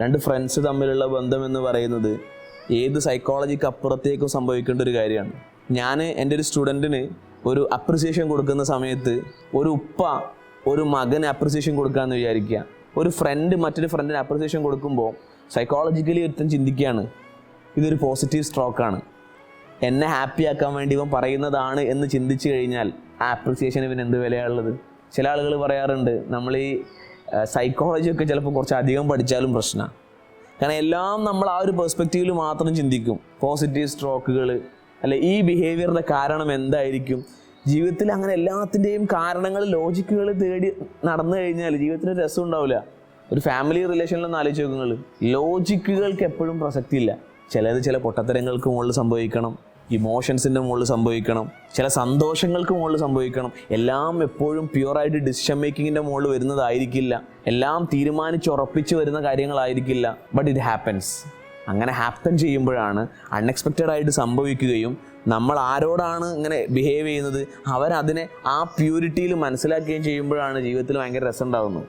രണ്ട് ഫ്രണ്ട്സ് തമ്മിലുള്ള ബന്ധം എന്ന് പറയുന്നത് ഏത് സൈക്കോളജിക്ക് അപ്പുറത്തേക്കും സംഭവിക്കേണ്ട ഒരു കാര്യമാണ്. ഞാൻ എന്റെ ഒരു സ്റ്റുഡന്റിന് ഒരു അപ്രിസിയേഷൻ കൊടുക്കുന്ന സമയത്ത് ഒരു ഉപ്പ ഒരു മകന് അപ്രിസിയേഷൻ കൊടുക്കാമെന്ന് വിചാരിക്കുക. ഒരു ഫ്രണ്ട് മറ്റൊരു ഫ്രണ്ടിന് അപ്രിസിയേഷൻ കൊടുക്കുമ്പോൾ സൈക്കോളജിക്കലി ഒരുത്തൻ ചിന്തിക്കുകയാണ് ഇതൊരു പോസിറ്റീവ് സ്ട്രോക്കാണ് എന്നെ ഹാപ്പി ആക്കാൻ വേണ്ടി ഇവൻ പറയുന്നതാണ് എന്ന് ചിന്തിച്ചു കഴിഞ്ഞാൽ ആ അപ്രിസിയേഷൻ ഇവൻ എന്ത് വിലയാണുള്ളത് ചില ആളുകൾ പറയാറുണ്ട് നമ്മൾ ഈ സൈക്കോളജി ഒക്കെ ചിലപ്പോൾ കുറച്ച് അധികം പഠിച്ചാലും പ്രശ്നമാണ് കാരണം എല്ലാം നമ്മൾ ആ ഒരു പെർസ്പെക്റ്റീവിൽ മാത്രം ചിന്തിക്കും. പോസിറ്റീവ് സ്ട്രോക്കുകൾ അല്ലെ ഈ ബിഹേവിയറിന്റെ കാരണം എന്തായിരിക്കും? ജീവിതത്തിൽ അങ്ങനെ എല്ലാത്തിന്റെയും കാരണങ്ങൾ ലോജിക്കുകൾ തേടി നടന്നു കഴിഞ്ഞാൽ ജീവിതത്തിന് രസം ഉണ്ടാവില്ല ഒരു ഫാമിലി റിലേഷനിലൊന്നും ആലോചിച്ച് നോക്കുങ്ങൾ ലോജിക്കുകൾക്ക് എപ്പോഴും പ്രസക്തിയില്ല ചിലത് ചില പൊട്ടത്തരങ്ങൾക്ക് മുകളിൽ സംഭവിക്കണം. ഇമോഷൻസിന്റെ മുകളിൽ സംഭവിക്കണം. ചില സന്തോഷങ്ങൾക്ക് മുകളിൽ സംഭവിക്കണം. എല്ലാം എപ്പോഴും പ്യുവറായിട്ട് ഡിസിഷൻ മേക്കിങ്ങിന്റെ മുകളിൽ വരുന്നതായിരിക്കില്ല. എല്ലാം തീരുമാനിച്ചുറപ്പിച്ച് വരുന്ന കാര്യങ്ങളായിരിക്കില്ല. ബട്ട് ഇറ്റ് ഹാപ്പൻസ് അങ്ങനെ ഹാപ്പൻ ചെയ്യുമ്പോഴാണ് അൺഎക്സ്പെക്റ്റഡ് ആയിട്ട് സംഭവിക്കുകയും നമ്മൾ ആരോടാണ് ഇങ്ങനെ ബിഹേവ് ചെയ്യുന്നത് അവരതിനെ ആ പ്യൂരിറ്റിയിൽ മനസ്സിലാക്കുകയും ചെയ്യുമ്പോഴാണ് ജീവിതത്തിൽ ഭയങ്കര രസം ഉണ്ടാകുന്നത്